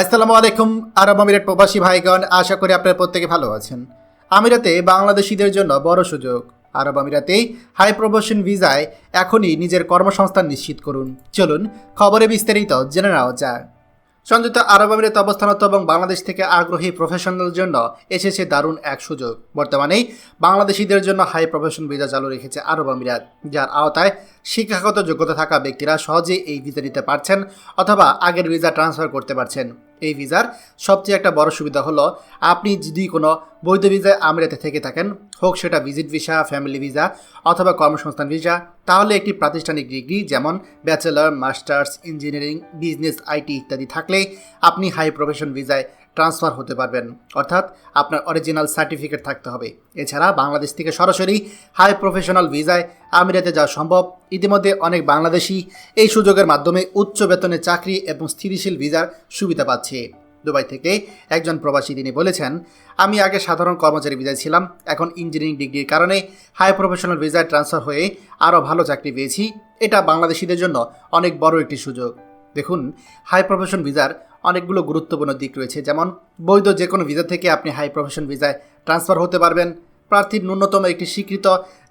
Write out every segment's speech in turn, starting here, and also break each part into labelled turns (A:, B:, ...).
A: আসসালামু আলাইকুম, আরব আমিরাত প্রবাসী ভাইগণ, আশা করি আপনারা প্রত্যেকে ভালো আছেন। আমিরাতে বাংলাদেশিদের জন্য বড় সুযোগ। আরব আমিরাতেই হাই প্রমোশন ভিসায় এখনই নিজের কর্মসংস্থান নিশ্চিত করুন। চলুন খবরে বিস্তারিত জেনে নেওয়া যায় সংযুক্ত আরব আমিরাতে অবস্থানত এবং বাংলাদেশ থেকে আগ্রহী প্রফেশনাল জন্য এসেছে দারুণ এক সুযোগ। বর্তমানেই বাংলাদেশিদের জন্য হাই প্রফেশন ভিসা চালু রেখেছে আরব আমিরাত, যার আওতায় শিক্ষাগত যোগ্যতা থাকা ব্যক্তিরা সহজেই এই ভিসা নিতে পারছেন অথবা আগের ভিসা ট্রান্সফার করতে পারছেন। এই ভিসার সবচেয়ে একটা বড় সুবিধা হলো, আপনি যদি কোনো বৈধ ভিসায় আমিরাতে থেকে থাকেন, হোক সেটা ভিজিট ভিসা, ফ্যামিলি ভিসা অথবা কর্মসংস্থান ভিসা, তাহলে একটি প্রাতিষ্ঠানিক ডিগ্রি যেমন bachelor, masters, engineering, business, IT ইত্যাদি থাকলে আপনি হাই প্রফেশন ভিসায় ট্রান্সফার হতে পারবেন। অর্থাৎ আপনার অরিজিনাল সার্টিফিকেট থাকতে হবে। এছাড়া বাংলাদেশ থেকে সরাসরি হাই প্রফেশনাল ভিসায় আমিরাতে যাওয়া সম্ভব। ইতিমধ্যে অনেক বাংলাদেশি এই সুযোগের মাধ্যমে উচ্চ বেতনে চাকরি এবং স্থিতিশীল ভিসার সুবিধা পাচ্ছে। দুবাই থেকে একজন প্রবাসী তিনি বলেছেন, আমি আগে সাধারণ কর্মচারী ভিসায় ছিলাম। এখন ইঞ্জিনিয়ারিং ডিগ্রির কারণে হাই প্রফেশনাল ভিসায় ট্রান্সফার হয়ে আরও ভালো চাকরি পেয়েছি। এটা বাংলাদেশিদের জন্য অনেক বড় একটি সুযোগ। দেখুন হাই প্রফেশন ভিসার অনেকগুলো গুরুত্বপূর্ণ দিক রয়েছে। যেমন, বৈধ যে কোনো ভিসা থেকে আপনি হাই প্রফেশন ভিসায় ট্রান্সফার হতে পারবেন। প্রার্থীর ন্যূনতম একটি স্বীকৃত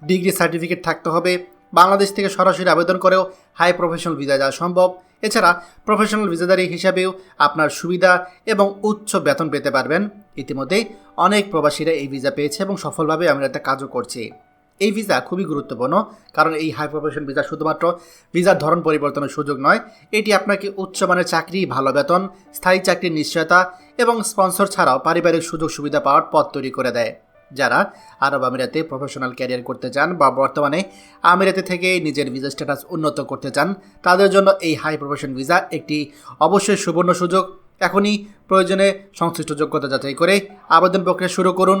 A: ডিগ্রি সার্টিফিকেট থাকতে হবে। বাংলাদেশ থেকে সরাসরি আবেদন করেও হাই প্রফেশনাল ভিসা যাওয়া সম্ভব। এছাড়া প্রফেশনাল ভিসাদারি হিসাবেও আপনার সুবিধা এবং উচ্চ বেতন পেতে পারবেন। ইতিমধ্যেই অনেক প্রবাসীরা এই ভিসা পেয়েছে এবং সফলভাবে আমরা একটা কাজও করছে। এই ভিসা খুবই গুরুত্বপূর্ণ, কারণ এই হাই প্রফেশন ভিসা শুধুমাত্র ভিসার ধরন পরিবর্তনের সুযোগ নয়, এটি আপনাকে উচ্চমানের চাকরি, ভালো বেতন, স্থায়ী চাকরির নিশ্চয়তা এবং স্পন্সর ছাড়াও পারিবারিক সুযোগ সুবিধা পাওয়ার পথ তৈরি করে দেয়। যারা আরব আমিরাতে প্রফেশনাল ক্যারিয়ার করতে চান বা বর্তমানে আমিরাতে থেকে নিজের ভিসা স্ট্যাটাস উন্নত করতে চান, তাদের জন্য এই হাই প্রফেশন ভিসা একটি অবশ্যই সুবর্ণ সুযোগ। এখনই প্রয়োজনে সংশ্লিষ্ট যোগ্যতা যাচাই করে আবেদন প্রক্রিয়া শুরু করুন।